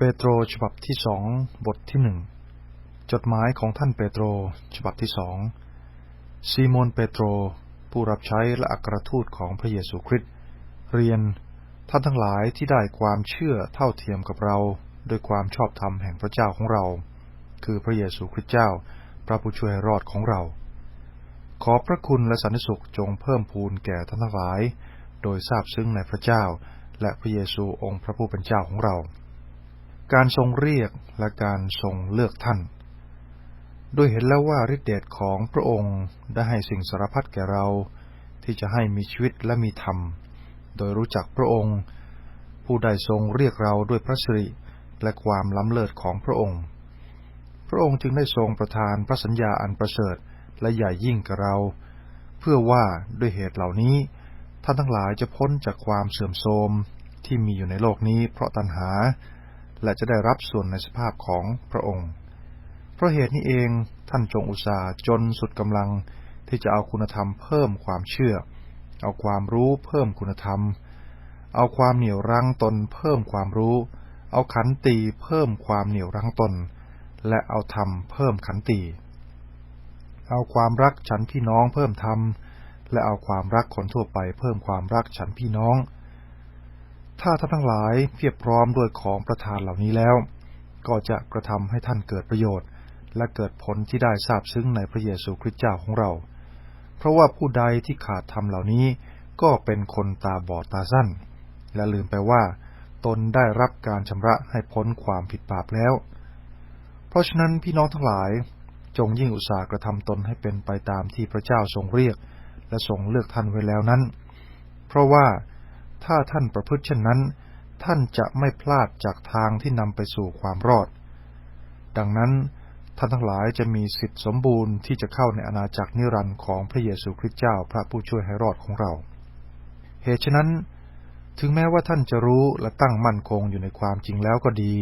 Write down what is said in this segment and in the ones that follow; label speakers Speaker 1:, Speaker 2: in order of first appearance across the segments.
Speaker 1: เปโตรฉบับที่สองบทที่หนึ่งจดหมายของท่านเปโตรฉบับที่สองซีโมนเปโตร ผู้รับใช้และอัครทูตของพระเยซูคริสต์เรียนท่านทั้งหลายที่ได้ความเชื่อเท่าเทียมกับเราด้วยความชอบธรรมแห่งพระเจ้าของเรา คือพระเยซูคริสต์เจ้า พระผู้ช่วยรอดของเรา ขอพระคุณและสันติสุขจงเพิ่มพูนแก่ท่านทั้งหลาย โดยทราบซึ้งในพระเจ้า และพระเยซูองค์พระผู้เป็นเจ้าของเรา การทรงเรียกและการทรงเลือกท่านโดยเห็นแล้วว่าฤทธิเดชของพระองค์ได้ให้สิ่งสารพัดแก่เรา ที่จะให้มีชีวิตและมีธรรม โดยรู้จักพระองค์ ผู้ได้ทรงเรียกเราด้วยพระสิริและความล้ำเลิศของพระองค์ พระองค์จึงได้ทรงประทานพระสัญญาอันประเสริฐและใหญ่ยิ่งกับเรา เพื่อว่าด้วยเหตุเหล่านี้ ท่านทั้งหลายจะพ้นจากความเสื่อมโทรมที่มีอยู่ในโลกนี้เพราะตัณหา และจะได้รับส่วนในสภาพของพระองค์ เพราะเหตุนี้เองท่านจงอุตส่าห์จนสุดกำลังที่จะเอาคุณธรรมเพิ่มความเชื่อ เอาความรู้เพิ่มคุณธรรม เอาความเหนี่ยวรั้งตนเพิ่มความรู้ เอาขันตีเพิ่มความเหนี่ยวรั้งตน และเอาธรรมเพิ่มขันตีเอาความรักฉันพี่น้องเพิ่มธรรม และเอาความรักคนทั่วไปเพิ่มความรักฉันพี่น้อง ถ้าท่านทั้งหลายเพียบพร้อมด้วยของประทานเหล่านี้แล้ว ก็จะกระทำให้ท่านเกิดประโยชน์ และเกิดผลที่ได้ทราบซึ้งในพระเยซูคริสต์เจ้าของเรา เพราะว่าผู้ใดที่ขาดธรรมเหล่านี้ ก็เป็นคนตาบอดตาสั้น และลืมไปว่า ตนได้รับการชำระให้พ้นความผิดบาปแล้ว เพราะฉะนั้นพี่น้องทั้งหลายจงยิ่งอุตสาห์กระทำตนให้เป็นไปตามที่พระเจ้าทรงเรียก และทรงเลือกท่านไว้แล้วนั้น เพราะว่า ถ้าท่านประพฤติเช่นนั้น ท่านจะไม่พลาดจากทางที่นำไปสู่ความรอด ดังนั้นท่านทั้งหลายจะมีสิทธิสมบูรณ์ที่จะเข้าในอาณาจักรนิรันดร์ของพระเยซูคริสต์เจ้าพระผู้ช่วยให้รอดของเรา เหตุฉะนั้น ถึงแม้ว่าท่านจะรู้และตั้งมั่นคงอยู่ในความจริงแล้วก็ดี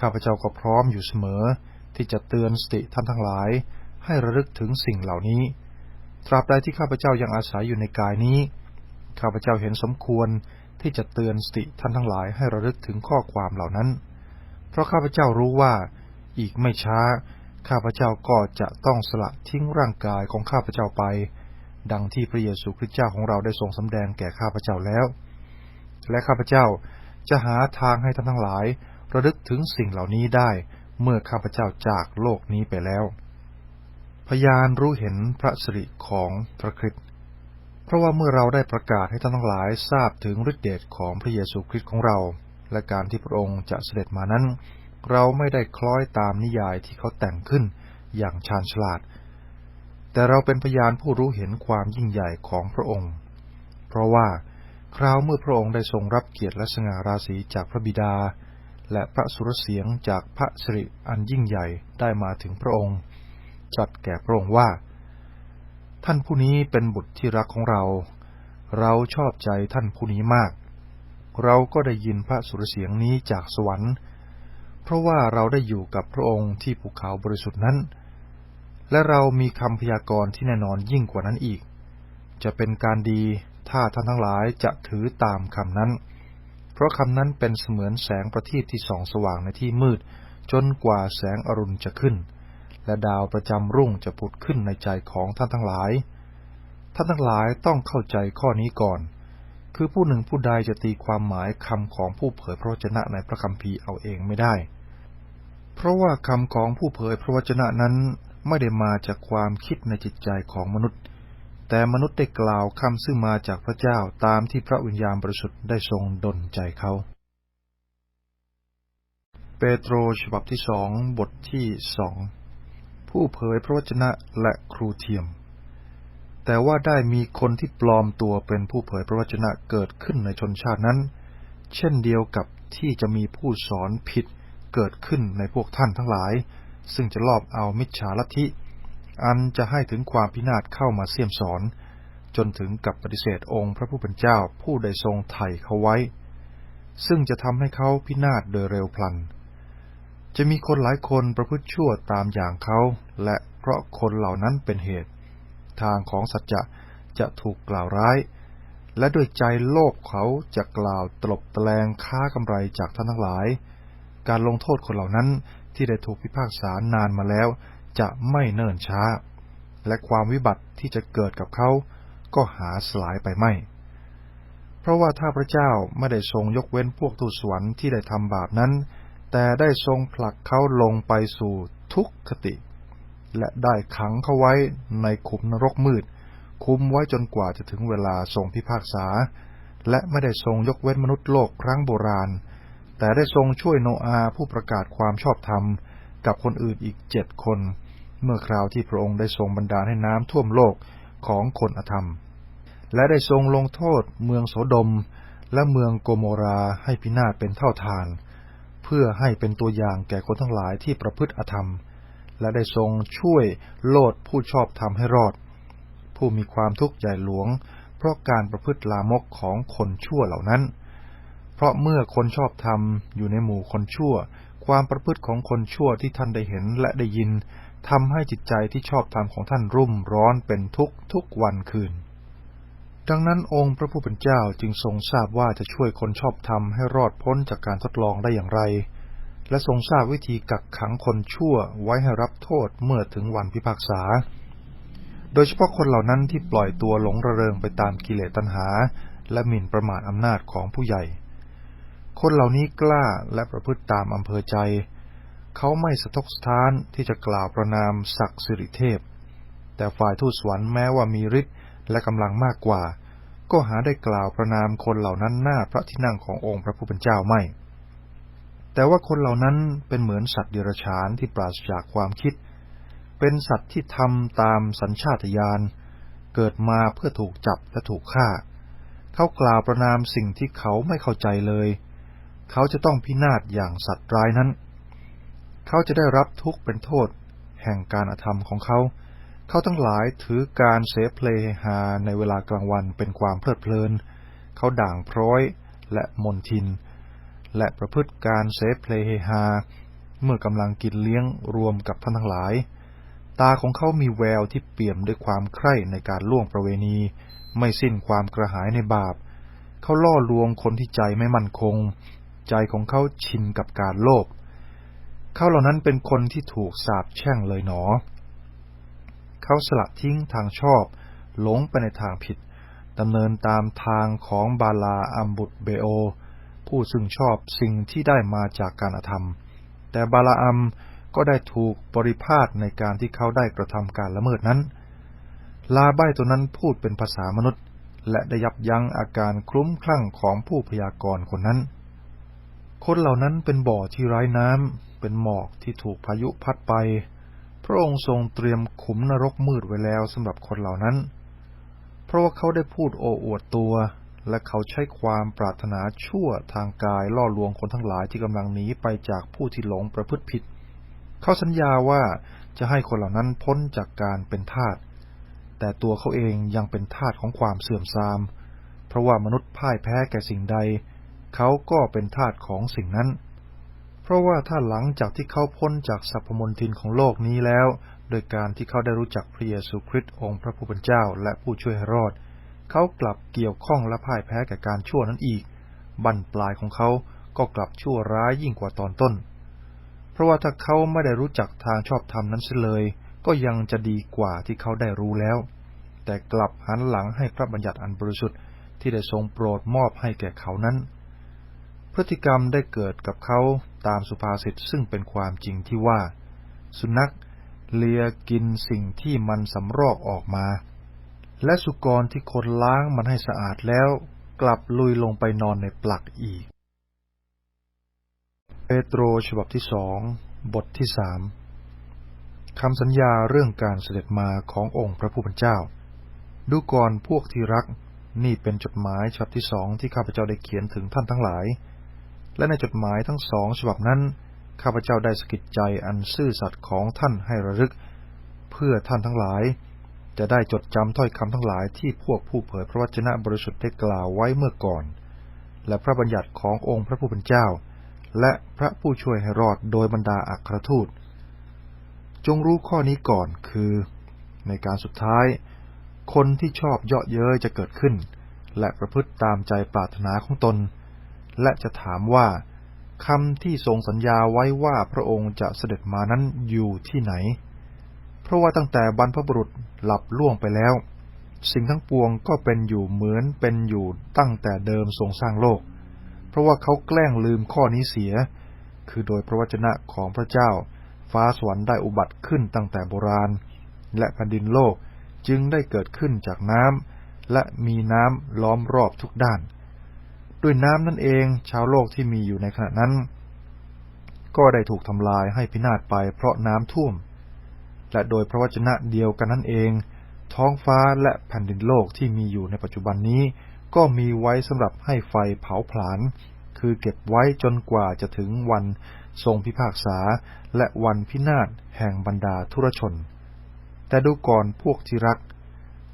Speaker 1: ข้าพเจ้าก็พร้อมอยู่เสมอ ที่จะเตือนสติท่านทั้งหลาย ให้ระลึกถึงสิ่งเหล่านี้ ตราบใดที่ข้าพเจ้ายังอาศัยอยู่ในกายนี้ ข้าพเจ้าเห็นสมควรที่จะเตือนสติท่านทั้งหลายให้ระลึกถึงข้อความเหล่านั้น เพราะข้าพเจ้ารู้ว่า อีกไม่ช้า ข้าพเจ้าก็จะต้องสละทิ้งร่างกายของข้าพเจ้าไป ดังที่พระเยซูคริสต์เจ้าของเราได้ทรงสำแดงแก่ข้าพเจ้าแล้ว และข้าพเจ้าจะหาทางให้ท่านทั้งหลาย ระลึกถึงสิ่งเหล่านี้ได้เมื่อข้าพเจ้าจากโลกนี้ไปแล้ว พยานรู้เห็นพระสิริของพระคริสต์ ราะว่าเมื่อเราได้ประกาศให้ท่านทั้งหลายทราบถึงฤทธิเดชของพระเยซูคริสต์ของเรา และการที่พระองค์จะเสด็จมานั้น เราไม่ได้คล้อยตามนิยายที่เขาแต่งขึ้นอย่างชาญฉลาด แต่เราเป็นพยานผู้รู้เห็นความยิ่งใหญ่ของพระองค์ เพราะว่าคราวเมื่อพระองค์ได้ทรงรับเกียรติและสง่าราศีจากพระบิดา และพระสุรเสียงจากพระสิริอันยิ่งใหญ่ได้มาถึงพระองค์ จัดแก่พระองค์ว่า ท่านผู้นี้เป็นบุตรที่รักของเรา เราชอบใจท่านผู้นี้มาก เราก็ได้ยินพระสุรเสียงนี้จากสวรรค์ เพราะว่าเราได้อยู่กับพระองค์ที่ภูเขาบริสุทธิ์นั้น และเรามีคำพยากรณ์ที่แน่นอนยิ่งกว่านั้นอีก จะเป็นการดีถ้าท่านทั้งหลายจะถือตามคำนั้น เพราะคำนั้นเป็นเสมือนแสงประทีปที่ส่องสว่างในที่มืด จนกว่าแสงอรุณจะขึ้น และดาวประจำรุ่งจะผุดขึ้นในใจของท่านทั้งหลาย ท่านทั้งหลายต้องเข้าใจข้อนี้ก่อน คือผู้หนึ่งผู้ใดจะตีความหมายคำของผู้เผยพระวจนะในพระคัมภีร์เอาเองไม่ได้ เพราะว่าคำของผู้เผยพระวจนะนั้นไม่ได้มาจากความคิดในจิตใจของมนุษย์ แต่มนุษย์ได้กล่าวคำซึ่งมาจากพระเจ้าตามที่พระวิญญาณบริสุทธิ์ได้ทรงดลใจเขาเปโตรฉบับที่สองบทที่สอง ผู้เผยพระวจนะและครูเทียม แต่ว่าได้มีคนที่ปลอมตัวเป็นผู้เผยพระวจนะเกิดขึ้นในชนชาตินั้น เช่นเดียวกับที่จะมีผู้สอนผิดเกิดขึ้นในพวกท่านทั้งหลาย ซึ่งจะลอบเอามิจฉาลัทธิ อันจะให้ถึงความพินาศเข้ามาเสี่ยมสอน จนถึงกับปฏิเสธองค์พระผู้เป็นเจ้าผู้ได้ทรงไถ่เขาไว้ ซึ่งจะทำให้เขาพินาศโดยเร็วพลัน จะมีคนหลายคนประพฤติชั่วตามอย่างเขา และเพราะคนเหล่านั้นเป็นเหตุ ทางของสัจจะจะถูกกล่าวร้าย และด้วยใจโลภเขาจะกล่าวตลบตะแลงค้ากำไรจากท่านทั้งหลาย การลงโทษคนเหล่านั้นที่ได้ถูกพิพากษานานมาแล้ว จะไม่เนิ่นช้า และความวิบัติที่จะเกิดกับเขา ก็หาสลายไปไม่ เพราะว่าถ้าพระเจ้าไม่ได้ทรงยกเว้นพวกทูตสวรรค์ที่ได้ทำบาปนั้น แต่ได้ทรงผลักเขาลงไปสู่ทุกขติ และได้ขังเขาไว้ในขุมนรกมืด คุมไว้จนกว่าจะถึงเวลาทรงพิพากษา และไม่ได้ทรงยกเว้นมนุษย์โลกครั้งโบราณ แต่ได้ทรงช่วยโนอาผู้ประกาศความชอบธรรม กับคนอื่นอีกเจ็ดคน เมื่อคราวที่พระองค์ได้ทรงบันดาลให้น้ำท่วมโลกของคนอธรรม และได้ทรงลงโทษเมืองโสดม และเมืองโกโมราให้พินาศเป็นเท่าทาน เพื่อให้เป็นตัวอย่างแก่คนทั้งหลายที่ประพฤติอธรรม และได้ทรงช่วยโลดผู้ชอบธรรมให้รอด ผู้มีความทุกข์ใหญ่หลวง เพราะการประพฤติลามกของคนชั่วเหล่านั้น เพราะเมื่อคนชอบธรรมอยู่ในหมู่คนชั่ว ความประพฤติของคนชั่วที่ท่านได้เห็นและได้ยินทำให้จิตใจที่ชอบธรรมของท่านรุ่มร้อนเป็นทุกทุกวันคืน ดังนั้นองค์พระผู้เป็นเจ้าจึงทรงทราบว่าจะช่วยคนชอบธรรมให้รอดพ้นจากการทดลองได้อย่างไร และทรงทราบวิธีกักขังคนชั่วไว้ให้รับโทษเมื่อถึงวันพิพากษา โดยเฉพาะคนเหล่านั้นที่ปล่อยตัวหลงระเริงไปตามกิเลสตัณหา และหมิ่นประมาทอำนาจของผู้ใหญ่ คนเหล่านี้กล้าและประพฤติตามอำเภอใจ เขาไม่สะทกสถานที่จะกล่าวประนามศักดิ์สิริเทพ แต่ฝ่ายทูตสวรรค์แม้ว่ามีฤทธิ์ และกำลังมากกว่า ก็หาได้กล่าวประนามคนเหล่านั้นหน้าพระที่นั่งขององค์พระผู้เป็นเจ้าไม่ แต่ว่าคนเหล่านั้นเป็นเหมือนสัตว์เดรัจฉานที่ปราศจากความคิด เป็นสัตว์ที่ทำตามสัญชาตญาณ เกิดมาเพื่อถูกจับและถูกฆ่า เขากล่าวประนามสิ่งที่เขาไม่เข้าใจเลย เขาจะต้องพินาศอย่างสัตว์ร้ายนั้น เขาจะได้รับทุกข์เป็นโทษแห่งการอธรรมของเขา เขาทั้งหลายถือการเสเพลหาในเวลากลางวันเป็นความเพลิดเพลิน เขาด่างพร้อยและมนทิน และประพฤติการเสเพลหา เมื่อกำลังกินเลี้ยงรวมกับท่านทั้งหลาย ตาของเขามีแววที่เปี่ยมด้วยความใคร่ในการล่วงประเวณี ไม่สิ้นความกระหายในบาป เขาล่อลวงคนที่ใจไม่มั่นคง ใจของเขาชินกับการโลภเขาเหล่านั้นเป็นคนที่ถูกสาปแช่งเลยหนอ เขาสละทิ้งทางชอบ หลงไปในทางผิดดำเนินตามทางของบาลาอัมบุตเบโอ ผู้ซึ่งชอบสิ่งที่ได้มาจากการอธรรม แต่บาลาอัมก็ได้ถูกบริพาทในการที่เขาได้กระทำการละเมิดนั้น ลาใบตัวนั้นพูดเป็นภาษามนุษย์ และได้ยับยั้งอาการคลุ้มคลั่งของผู้พยากรณ์คนนั้น คนเหล่านั้นเป็นบ่อที่ไร้น้ำเป็นหมอกที่ถูกพายุพัดไป ระองค์ทรงเตรียมขุมนรกมืดไว้แล้วสำหรับคนเหล่านั้น เพราะว่าเขาได้พูดโอ้อวดตัว และเขาใช้ความปรารถนาชั่วทางกายล่อลวงคนทั้งหลายที่กำลังหนีไปจากผู้ที่หลงประพฤติผิด เขาสัญญาว่าจะให้คนเหล่านั้นพ้นจากการเป็นทาส แต่ตัวเขาเองยังเป็นทาสของความเสื่อมทราม เพราะว่ามนุษย์พ่ายแพ้แก่สิ่งใด เขาก็เป็นทาสของสิ่งนั้น ราะว่าถ้าหลังจากที่เขาพ้นจากสัพพมนทินของโลกนี้แล้ว โดยการที่เขาได้รู้จักพระเยซูคริสต์องค์พระผู้เป็นเจ้าและผู้ช่วยให้รอด เขากลับเกี่ยวข้องและพ่ายแพ้แก่การชั่วนั้นอีก บั้นปลายของเขาก็กลับชั่วร้ายยิ่งกว่าตอนต้น เพราะว่าถ้าเขาไม่ได้รู้จักทางชอบธรรมนั้นเสียเลย ก็ยังจะดีกว่าที่เขาได้รู้แล้ว แต่กลับหันหลังให้พระบัญญัติอันบริสุทธิ์ที่ได้ทรงโปรดมอบให้แก่เขานั้น พฤติกรรมได้เกิดกับเขาตามสุภาษิตซึ่งเป็นความจริงที่ว่า สุนัขเลียกินสิ่งที่มันสำรอกออกมา และสุกรที่คนล้างมันให้สะอาดแล้ว กลับลุยลงไปนอนในปลักอีก เปโตรฉบับที่สองบทที่สามคำสัญญาเรื่องการเสด็จมาขององค์พระผู้เป็นเจ้า ดูก่อนพวกที่รัก นี่เป็นจดหมายฉบับที่สองที่ข้าพเจ้าได้เขียนถึงท่านทั้งหลาย และในจดหมายทั้งสองฉบับนั้น ข้าพเจ้าได้สกิดใจอันซื่อสัตย์ของท่านให้ระลึก เพื่อท่านทั้งหลาย จะได้จดจำถ้อยคำทั้งหลายที่พวกผู้เผยพระวจนะบริสุทธิ์ได้กล่าวไว้เมื่อก่อน และพระบัญญัติขององค์พระผู้เป็นเจ้า และพระผู้ช่วยให้รอดโดยบรรดาอัครทูต จงรู้ข้อนี้ก่อนคือ ในการสุดท้าย คนที่ชอบเยาะเย้ยจะเกิดขึ้น และประพฤติตามใจปรารถนาของตน และจะถามว่าคำที่ทรงสัญญาไว้ว่าพระองค์จะเสด็จมานั้นอยู่ที่ไหน เพราะว่าตั้งแต่บรรพบุรุษหลับล่วงไปแล้ว สิ่งทั้งปวงก็เป็นอยู่เหมือนเป็นอยู่ตั้งแต่เดิมทรงสร้างโลก เพราะว่าเขาแกล้งลืมข้อนี้เสีย คือโดยพระวจนะของพระเจ้า ฟ้าสวรรค์ได้อุบัติขึ้นตั้งแต่โบราณ และแผ่นดินโลกจึงได้เกิดขึ้นจากน้ำและมีน้ำล้อมรอบทุกด้าน ด้วยน้ำนั่นเอง ชาวโลกที่มีอยู่ในขณะนั้น ก็ได้ถูกทำลายให้พินาศไปเพราะน้ำท่วม และโดยพระวจนะเดียวกันนั่นเอง ท้องฟ้าและแผ่นดินโลกที่มีอยู่ในปัจจุบันนี้ ก็มีไว้สำหรับให้ไฟเผาผลาญคือเก็บไว้จนกว่าจะถึงวันทรงพิพากษาและวันพินาศแห่งบรรดาทุรชน แต่ดูก่อนพวกที่รัก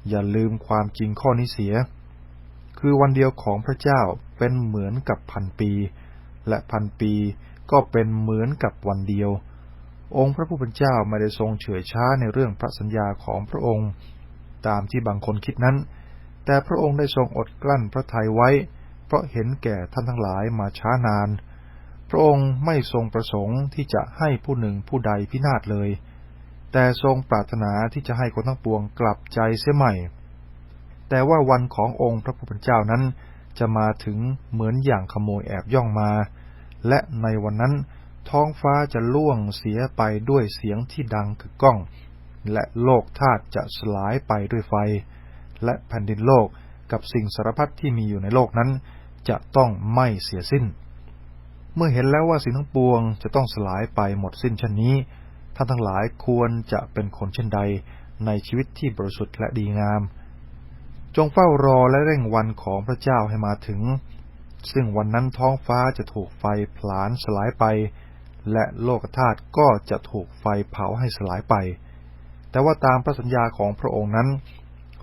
Speaker 1: อย่าลืมความจริงข้อนี้เสีย คือวันเดียวของพระเจ้า เป็นเหมือนกับพันปี และพันปีก็เป็นเหมือนกับวันเดียว องค์พระผู้เป็นเจ้าไม่ได้ทรงเฉื่อยช้าในเรื่องพระสัญญาของพระองค์ ตามที่บางคนคิดนั้น แต่พระองค์ได้ทรงอดกลั้นพระทัยไว้ เพราะเห็นแก่ท่านทั้งหลายมาช้านาน พระองค์ไม่ทรงประสงค์ที่จะให้ผู้หนึ่งผู้ใดพินาศเลย แต่ทรงปรารถนาที่จะให้คนทั้งปวงกลับใจเสียใหม่ แต่ว่าวันขององค์พระผู้เป็นเจ้านั้น จะมาถึงเหมือนอย่างขโมยแอบย่องมา และในวันนั้นท้องฟ้าจะล่วงเสียไปด้วยเสียงที่ดังกึกก้อง และโลกธาตุจะสลายไปด้วยไฟ และแผ่นดินโลกกับสิ่งสารพัดที่มีอยู่ในโลกนั้น จะต้องไม่เสียสิ้น เมื่อเห็นแล้วว่าสิ่งทั้งปวงจะต้องสลายไปหมดสิ้นเช่นนี้ ท่านทั้งหลายควรจะเป็นคนเช่นใด ในชีวิตที่บริสุทธิ์และดีงาม จงเฝ้ารอและเร่งวันของพระเจ้าให้มาถึง ซึ่งวันนั้นท้องฟ้าจะถูกไฟผลาญสลายไป และโลกธาตุก็จะถูกไฟเผาให้สลายไป แต่ว่าตามพระสัญญาของพระองค์นั้น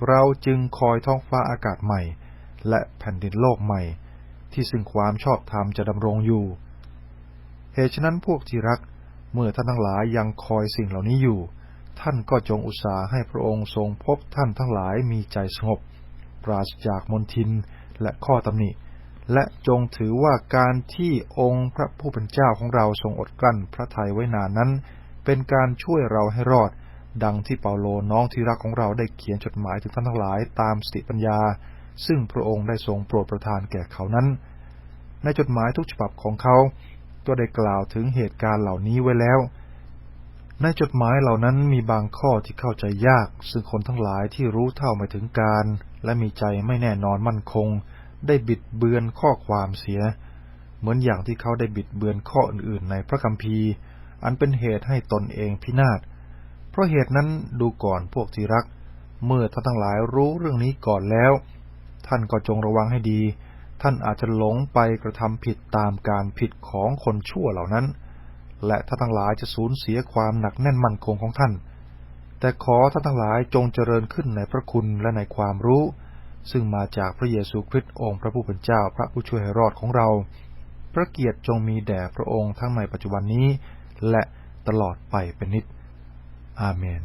Speaker 1: เราจึงคอยท้องฟ้าอากาศใหม่ และแผ่นดินโลกใหม่ ที่ซึ่งความชอบธรรมจะดำรงอยู่ เหตุฉะนั้นพวกที่รักเมื่อท่านทั้งหลายยังคอยสิ่งเหล่านี้อยู่ ท่านก็จงอุตสาห์ให้พระองค์ทรงพบท่านทั้งหลายมีใจสงบ ปราศจากมนทินและข้อตำหนิ และจงถือว่าการที่องค์พระผู้เป็นเจ้าของเราทรงอดกลั้นพระทัยไว้นานนั้น เป็นการช่วยเราให้รอด ดังที่เปาโลน้องที่รักของเราได้เขียนจดหมายถึงท่านทั้งหลายตามสติปัญญา ซึ่งพระองค์ได้ทรงโปรดประทานแก่เขานั้น ในจดหมายทุกฉบับของเขา ก็ได้กล่าวถึงเหตุการณ์เหล่านี้ไว้แล้ว ในจดหมายเหล่านั้นมีบางข้อที่เข้าใจยาก ซึ่งคนทั้งหลายที่รู้เท่าไม่ถึงการ และมีใจไม่แน่นอนมั่นคง ได้บิดเบือนข้อความเสีย เหมือนอย่างที่เขาได้บิดเบือนข้ออื่นๆ ในพระคัมภีร์ อันเป็นเหตุให้ตนเองพินาศ เพราะเหตุนั้นดูก่อนพวกที่รัก เมื่อท่านทั้งหลายรู้เรื่องนี้ก่อนแล้ว ท่านก็จงระวังให้ดี ท่านอาจจะหลงไปกระทำผิดตามการผิดของคนชั่วเหล่านั้น และท่านทั้งหลายจะสูญเสียความหนักแน่นมั่นคงของท่าน แต่ขอท่านทั้งหลายจงเจริญขึ้นในพระคุณและในความรู้ ซึ่งมาจากพระเยซูคริสต์องค์พระผู้เป็นเจ้าพระผู้ช่วยให้รอดของเรา พระเกียรติจงมีแด่พระองค์ทั้งในปัจจุบันนี้ และตลอดไปเป็นนิจอาเมน